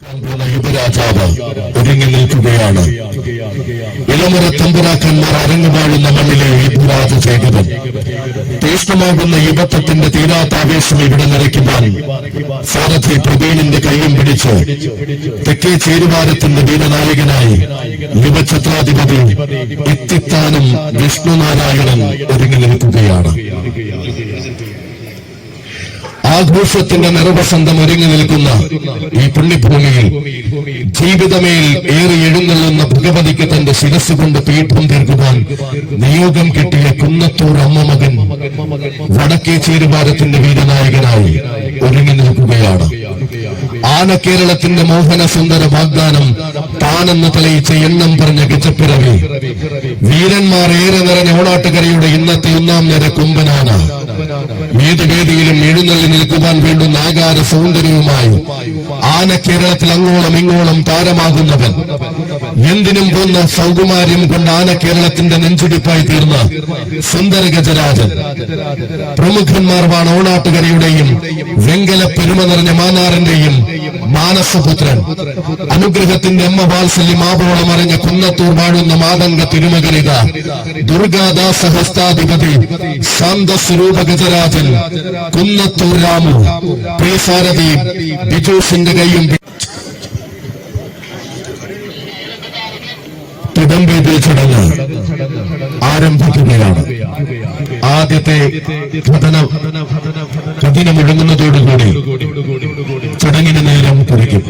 യുവരാജാവ് ഒരുങ്ങി നിൽക്കുകയാണ് ഇളമുറ തമ്പുരാക്കന്മാർ അരങ്ങുപാടുന്ന മണ്ണിലെ ഈപുരാജ ചെയ്തത് തീഷ്ണമാകുന്ന യുവത്വത്തിന്റെ തീരാത്ത ആവേശം ഇവിടെ നിറയ്ക്കുവാൻ സാരഥി പ്രവീണിന്റെ കൈയും പിടിച്ച് തെക്കേ ചേരുവാരത്തിന്റെ വീരനായകനായി യുവഛത്രാധിപതി ഇത്തിത്താനും വിഷ്ണുനാരായണൻ ഒരുങ്ങി നിൽക്കുകയാണ് ആഘോഷത്തിന്റെ നിറവസന്തം ഒരുങ്ങി നിൽക്കുന്ന ഈ പുണ്യഭൂമിയിൽ ജീവിതമേൽ ഏറെ എഴുന്നള്ളുന്ന ഭഗവതിക്ക് തന്റെ ശിരസ് കൊണ്ട് പീഠം തീർക്കുവാൻ നിയോഗം കിട്ടിയ കുന്നത്തൂർ അമ്മ മകൻ വടക്കേ ചേരുവാരത്തിന്റെ വീരനായകനായി ഒരുങ്ങി നിൽക്കുകയാണ്. ആന കേരളത്തിന്റെ മോഹന സുന്ദര വാഗ്ദാനം. താനെന്ന് തെളിയിച്ച എണ്ണം പറഞ്ഞ ഗജപ്പിറവി. വീരന്മാർ ഏറെ നിറഞ്ഞ ഓണാട്ടുകരയുടെ ഇന്നത്തെ ഒന്നാം നിര കുമ്പനാണ്. ഏത് വേദിയിലും എഴുന്നള്ളി നിൽക്കുവാൻ വേണ്ടുന്ന ആകാര സൗന്ദര്യവുമായി ആന കേരളത്തിൽ അങ്ങോളം ഇങ്ങോളം താരമാകുന്നവൻ. എന്തിനും പോന്ന സൗകുമാര്യം കൊണ്ട് ആന കേരളത്തിന്റെ നെഞ്ചുടിപ്പായി തീർന്ന സുന്ദര ഗജരാജൻ. പ്രമുഖന്മാർ വാണ് ഓണാട്ടുകരയുടെയും വെങ്കല പെരുമ നിറഞ്ഞ മാനാറിന്റെയും മാനസപുത്രൻ. അനുഗ്രഹത്തിന്റെ അമ്മ വാത്സല്യം ആവോളം അറിഞ്ഞ കുന്നത്തൂർ വാഴുന്ന മാതംഗ തിരുമകരിത ദുർഗാദാസഹസ്താധിപതി ഹസ്താധിപതി ശാന്തസ്വരൂപ ഗജരാജൻ കുന്നത്തൂർ രാമു പ്രിയസാരഥി ബിജോസിന്റെ കൈയും തിടമ്പേതിൽ ചടങ്ങ് ആരംഭിക്കുകയാണ്. ആദ്യത്തെ കഥന കഥനം ഒഴുങ്ങുന്നതോടുകൂടി ചടങ്ങിന് നേരം കുറിക്കും.